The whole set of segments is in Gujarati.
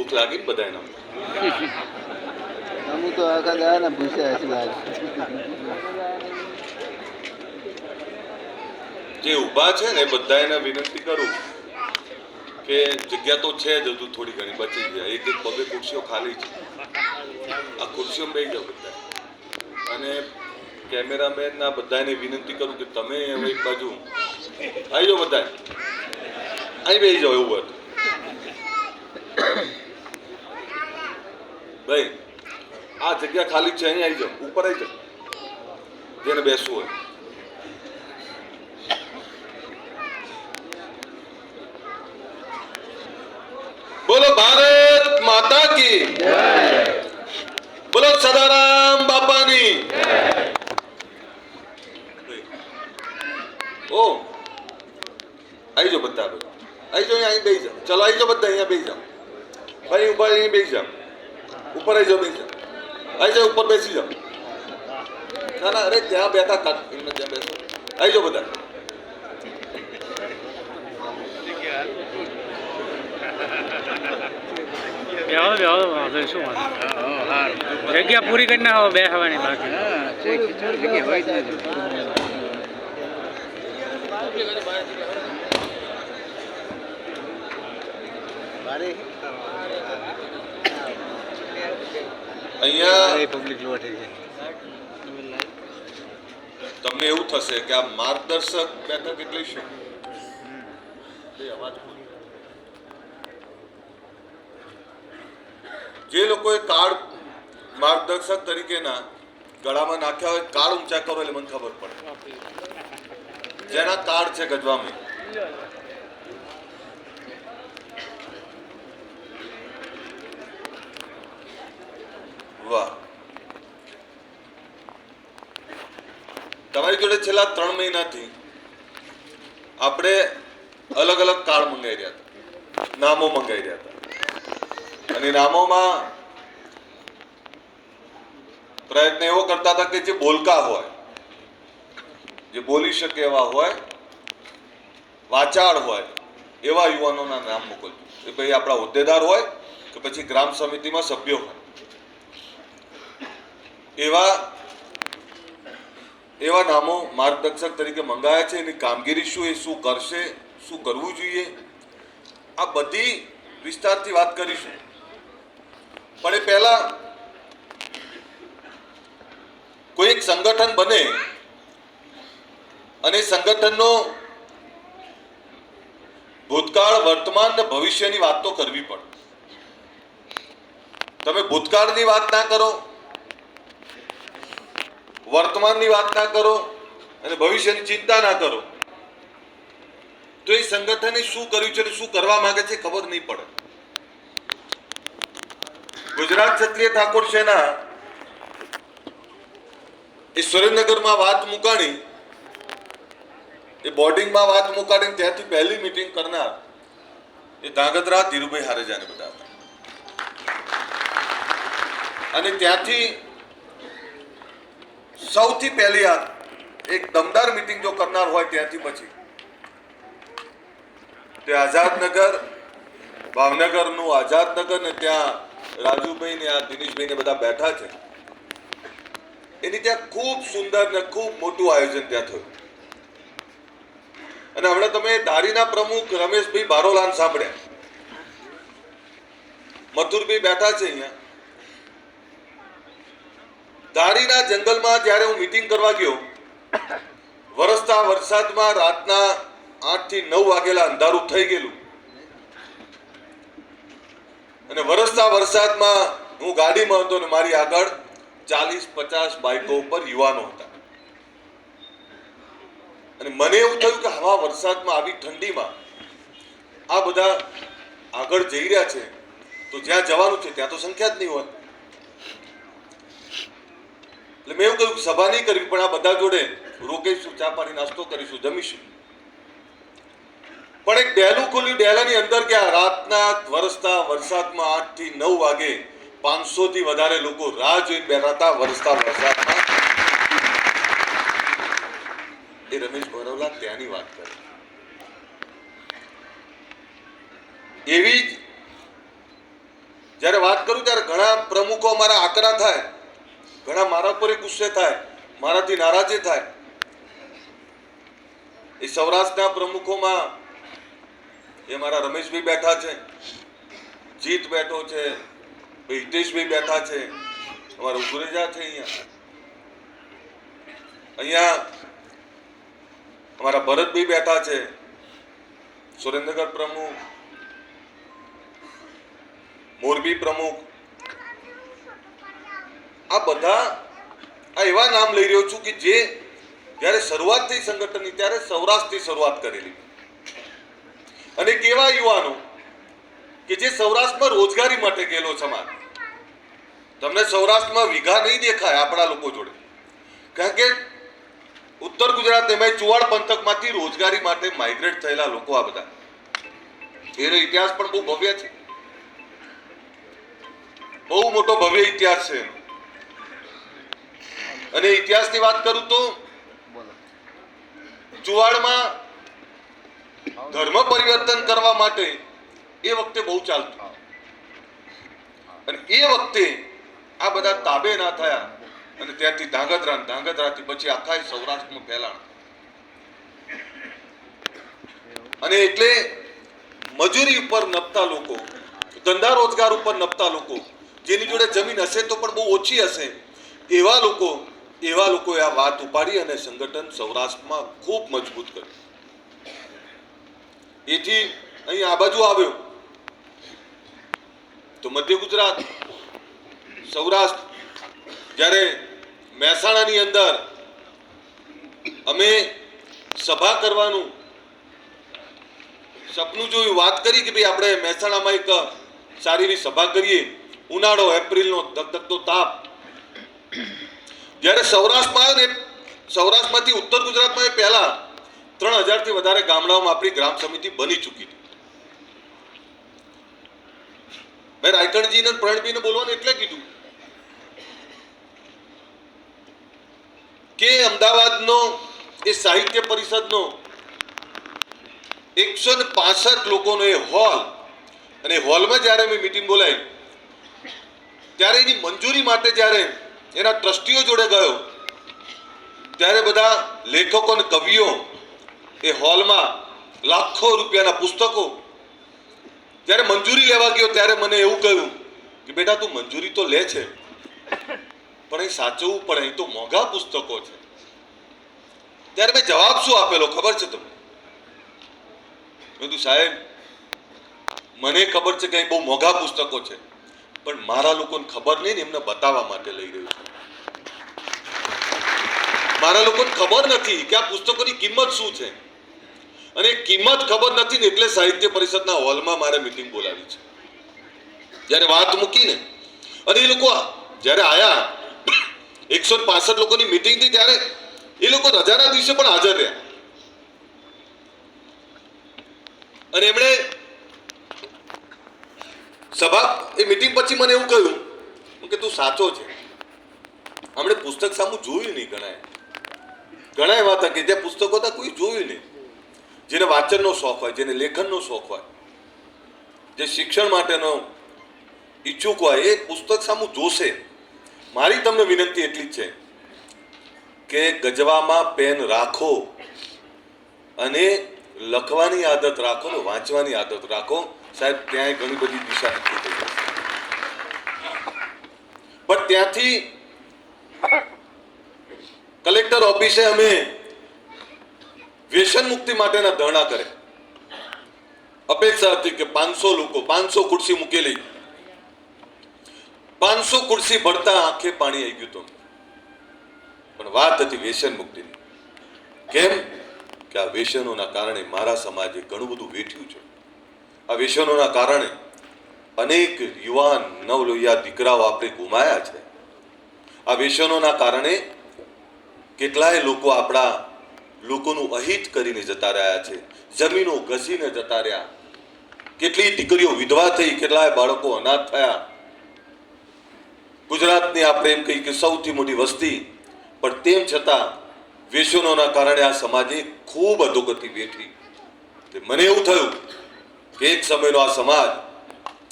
ભૂખ લાગી ને એના અમુક તો આખા દાડા ભૂસ્યા છે જે ઊભા છે ને બધાને વિનંતી કરું કે જગ્યા તો છે જ હજુ થોડી ઘણી બચી જાય એક એક પગે ખુરશીઓ ખાલી છે. આ ખુરશીઓ બે જાઓ બધા અને કેમેરામેન ના બધાને વિનંતી કરું કે તમે એક બાજુ આવી જાઓ બધા અહીં બેસી જાઓ એવું હોય તો. ભાઈ, આ જગ્યા ખાલી છે અહીં આવી જાઓ, ઉપર આવી જાઓ. જેને બેસવું હોય. બોલો, ભારત માતા કી બોલો, સદારામ બાપાની ઓ આવી જાઓ બધા આવી જાઓ અહીં બેસી જાઓ. ચલો આવી જાઓ બધા, અહીંયા બેસી જાઓ. ભાઈ ઉપર અહીં બેસી જાઓ. ઉપર આવી જાઓ બેસી આવી જાઓ ઉપર બેસી જાઓ. ના ના અરે ત્યાં બેઠા કાઢ એમને ત્યાં બેસો. આવી જાઓ બધા. બેહો બેહો વાંધો શું વાંધો જગ્યા પૂરી કરી ના બે હવાની બાકી. હા છે ખીચડ જગ્યા હોય જ નથી અહીંયા પબ્લિક લોટે તમને એવું થશે કે આ માર્ગદર્શક બેઠક એટલે શું. જે લોકોએ કાર્ડ માર્ગદર્શક તરીકેના ગળામાં નાખ્યા હોય કાર્ડ ઊંચા કરો એટલે મને ખબર પડે. જેના કાર્ડ છે ગજવામાં. તમારી જોડે છેલ્લા ત્રણ મહિનાથી આપણે અલગ અલગ કાર્ડ મંગાવી રહ્યા હતા. નામો મંગાવી રહ્યા હતા. અને નામોમાં પ્રયત્ન એવો કરતા હતા કે જે બોલકા હોય, જે બોલી શકે એવા હોય, વાચાળ હોય, એવા યુવાનોના નામ મોકલજો. એ ભાઈ આપણા હોદ્દેદાર હોય કે પછી ગ્રામ સમિતિમાં સભ્યો હોય. એવા એવા નામો માર્ગદર્શક તરીકે મંગાયા છે એની કામગીરી શું એ શું કરશે, શું કરવું જોઈએ, આ બધી વિસ્તારથી વાત કરીશું. પણ એ પહેલા કોઈ એક સંગઠન બને અને સંગઠનનો ભૂતકાળ, વર્તમાન ને ભવિષ્યની વાત તો કરવી પડે. તમે ભૂતકાળની વાત ના કરો વર્તમાનની વાત ના કરો અને ભવિષ્યની ચિંતા ના કરો. તો એ સંગઠને શું કર્યું છે શું કરવા માંગે છે ખબર નહીં પડે. ગુજરાત ક્ષત્રિય ઠાકોર સેના એ સુરેન્દ્રનગરમાં વાત મુકાણી, એ બોર્ડિંગમાં વાત મુકાડીને ત્યાંથી પહેલી મિટિંગ કરનાર એ ધાંગધ્રા ધીરુભાઈ હારેજાને બધા અને ત્યાંથી સૌથી પહેલી આ એક દમદાર મિટિંગ જો કરનાર હોય ત્યાંથી પછી. તે આઝાદનગર, ભાવનગરનું આઝાદનગર ને ત્યાં રાજુભાઈ ને આ દિનેશભાઈ ને બધા બેઠા છે. એની ત્યાં ખૂબ સુંદર ને ખૂબ મોટું આયોજન ત્યાં થયું. અને હમણાં તમે ધારીના પ્રમુખ રમેશભાઈ બારોલાન સાંભળ્યા. મથુરભાઈ બેઠા છે અહીંયા. ધારીના જંગલમાં જ્યારે હું મિટિંગ કરવા ગયો, વરસતા વરસાદમાં રાતના આઠથી નવ વાગેલા અંધારું થઈ ગયેલું. અને વરસતા વરસાદમાં હું ગાડીમાં હતો ને મારી આગળ ચાલીસ પચાસ બાઇકો ઉપર યુવાનો હતા. અને મને એવું થયું કે હવા વરસાદમાં આવી ઠંડીમાં આ બધા આગળ જઈ રહ્યા છે, તો જ્યાં જવાનું છે ત્યાં તો સંખ્યા જ નહીં હોય. એટલે મેં એવું કહ્યું કે સભા નહીં કરવી, પણ આ બધા જોડે રોકીશું ચા પાણી નાસ્તો કરીશું, જમીશું. પણ એક ડેલું ખુલ્યું ડેલાની અંદર ગયા રાતના વરસતા વરસાદમાં આઠથી નવ વાગે પાંચસો થી વધારે લોકો રાહ જોઈને બેઠા હતા વરસતા વરસાદમાં. એ રમેશ ભરોલા ત્યાંની વાત કરે. એવી જ જ્યારે વાત કરું ત્યારે ઘણા પ્રમુખો અમારા આકરા થાય. ઘણા મારા પર ગુસ્સે થાય, મારાથી નારાજે થાય. એ સૌરાષ્ટ્રના પ્રમુખોમાં એ મારા રમેશભાઈ બેઠા છે, જીત બેઠો છે ભાઈ હિતેશભાઈ બેઠા છે, અમારા ઉગરેજા છે અહીંયા. અહીંયા અમારા ભરતભાઈ બેઠા છે સુરેન્દ્રનગર પ્રમુખ, મોરબી પ્રમુખ આ બધા આ એવા નામ લઈ રહ્યો છું કે જે જ્યારે શરૂઆત થઈ સંગઠનની, ત્યારે સૌરાષ્ટ્રથી શરૂઆત કરેલી. અને કેવા યુવાનો કે જે સૌરાષ્ટ્રમાં રોજગારી માટે ગયેલો સમાજ તમને સૌરાષ્ટ્રમાં વિઘા નહીં દેખાય આપણા લોકો જોડે. કારણ કે ઉત્તર ગુજરાત એમાં ચુવાડ પંથકમાંથી રોજગારી માટે માઇગ્રેટ થયેલા લોકો આ બધા. એનો ઇતિહાસ પણ બહુ ભવ્ય છે. બહુ મોટો ભવ્ય ઇતિહાસ છે એનો. અને ઇતિહાસની વાત કરું તો ચુવાડમાં ધર્મ પરિવર્તન કરવા માટે એ વખતે બહુ ચાલતું. અને એ વખતે આ બધા તાબે ના થયા અને ત્યાંથી ધાંગધ્રા ધાંગધ્રાથી પછી આખા સૌરાષ્ટ્રમાં ફેલાણ. અને એટલે મજૂરી ઉપર નપતા લોકો ધંધા રોજગાર ઉપર નપતા લોકો જેની જોડે જમીન હશે તો પણ બહુ ઓછી હશે એવા લોકો એવા લોકોએ આ વાત ઉપાડી અને સંગઠન સૌરાષ્ટ્રમાં ખૂબ મજબૂત કર્યું. એથી અહીં આ બાજુ આવ્યો. તો મધ્ય ગુજરાત, સૌરાષ્ટ્ર, જ્યારે મહેસાણાની અંદર અમે સભા કરવાનું સપનું જોયું, વાત કરી કે ભાઈ આપણે મહેસાણામાં એક સારી એવી સભા કરીએ. ઉનાળો, એપ્રિલનો ધગધગતો તાપ. જ્યારે સૌરાષ્ટ્રમાં આવ્યો ને સૌરાષ્ટ્રમાંથી ઉત્તર ગુજરાતમાં એ પહેલા ત્રણ હજારથી વધારે ગામડાઓમાં આપણી ગ્રામ સમિતિ બની ચૂકી હતી. મેં રાયકણજીને પ્રણબીને બોલવાનું એટલે કીધું કે અમદાવાદનો એ સાહિત્ય પરિષદનો એકસો ને પાસઠ લોકોનો એ હોલ અને હોલમાં જ્યારે મેં મિટિંગ બોલાવી, ત્યારે એની મંજૂરી માટે જ્યારે એના ટ્રસ્ટીઓ જોડે ગયો. ત્યારે બધા લેખકો અને કવિઓ એ હોલમાં લાખો રૂપિયાના પુસ્તકો જ્યારે મંજૂરી લેવા ગયો ત્યારે મને એવું કહ્યું કે બેટા તું મંજૂરી તો લે છે, પણ એ સાચવવું પડે, એ તો મોંઘા પુસ્તકો છે. ત્યારે મેં જવાબ શું આપેલો ખબર છે તમને? મેં કીધું સાહેબ, મને ખબર છે કે અહીં બહુ મોંઘા પુસ્તકો છે. પણ મારા લોકોને ખબર નહીં ને એમને બતાવવા માટે લઈ રહ્યું છું. મારા લોકોને ખબર નથી કે આ પુસ્તકોની કિંમત શું છે. અને કિંમત ખબર નથી ને એટલે સાહિત્ય પરિષદના હોલમાં મારે મિટિંગ બોલાવી છે. જ્યારે વાત મૂકીને, અને એ લોકો જ્યારે આયા, એકસો પાસઠ લોકોની મિટિંગ હતી ત્યારે એ લોકો રજાના દિવસે પણ હાજર રહ્યા. અને એમણે સભા એ મિટિંગ પછી મને એવું કહ્યું કે તું સાચો છે. હમણે પુસ્તક સામું જોયું નહીં ઘણા ઘણા એવા હતા કે જે પુસ્તકો હતા કોઈ જોયું નહીં. જેને વાંચનનો શોખ હોય, જેને લેખનનો શોખ હોય, જે શિક્ષણ માટેનો ઈચ્છુક હોય, એ પુસ્તક સામું જોશે. મારી તમને વિનંતી એટલી જ છે કે ગજવામાં પેન રાખો અને લખવાની આદત રાખો ને વાંચવાની આદત રાખો. સાહેબ ત્યાં ઘણી બધી દિશા નક્કી થઈ પણ ત્યાંથી કલેક્ટર ઓફિસે અમે વ્યસન મુક્તિ માટેના ધરણા કરે. અપેક્ષા હતી કે પાંચસો લોકો, પાંચસો ખુરશી મૂકેલી. પાંચસો ખુરશી ભરતા આંખે પાણી આવી ગયું હતું. પણ વાત હતી વ્યસન મુક્તિની. કેમ? કે આ વ્યસનોના કારણે મારા સમાજે ઘણું બધું વેઠ્યું છે. આ વ્યસનોના કારણે અનેક યુવાન નવલોહિયા દીકરાઓ આપણે ગુમાયા છે. આ વ્યસનોના કારણે કેટલાય લોકો આપણા લોકોનું અહિત કરીને જતા રહ્યા છે. જમીનો ઘસીને જતા રહ્યા. કેટલી દીકરીઓ વિધવા થઈ, કેટલાય બાળકો અનાથ થયા. ગુજરાતની આપણે એમ કહી કે સૌથી મોટી વસ્તી, પણ તેમ છતાં વ્યસનોના કારણે આ સમાજે ખૂબ અધોગતિ વેઠી મને એવું થયું એક સમયનો આ સમાજ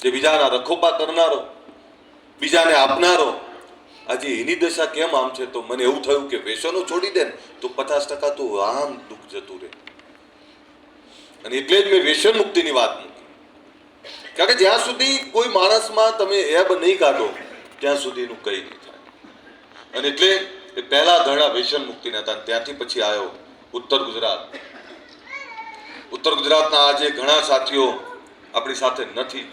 જે બીજાના રખોપા કરનારો, બીજાને આપનારો, આજે એની દશા કેમ આમ છે? તો મને એવું થયું કે વ્યસનો છોડી દે ને, તો પચાસ ટકા તો આમ દુઃખ જતું રહે. અને એટલે જ મેં વ્યસન મુક્તિની વાત મૂકી. કારણ કે જ્યાં સુધી કોઈ માણસમાં તમે એબ નહીં કાઢો, ત્યાં સુધીનું કંઈ નહીં થાય. અને એટલે એ પહેલા ધરણા વ્યસન મુક્તિના હતા, ત્યાંથી પછી આવ્યો ઉત્તર ગુજરાત. ઉત્તર ગુજરાતના આજે ઘણા સાથીઓ આપણી સાથે નથી.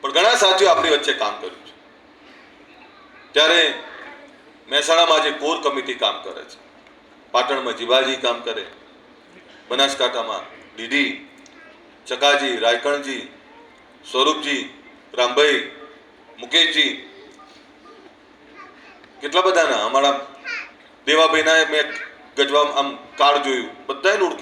પણ ઘણા સાથીઓ આપણી વચ્ચે કામ કર્યું છે. ત્યારે મહેસાણામાં આજે કોર કમિટી કામ કરે છે. પાટણમાં જીવાજી કામ કરે. બનાસકાંઠામાં ડીડી, ચકાજી, રાયકણજી, સ્વરૂપજી, રામભાઈ, મુકેશજી. કેટલા બધાના? અમારા દેવાભાઈના મેં ગજવા આમ કાર્ડ જોયું. બધાને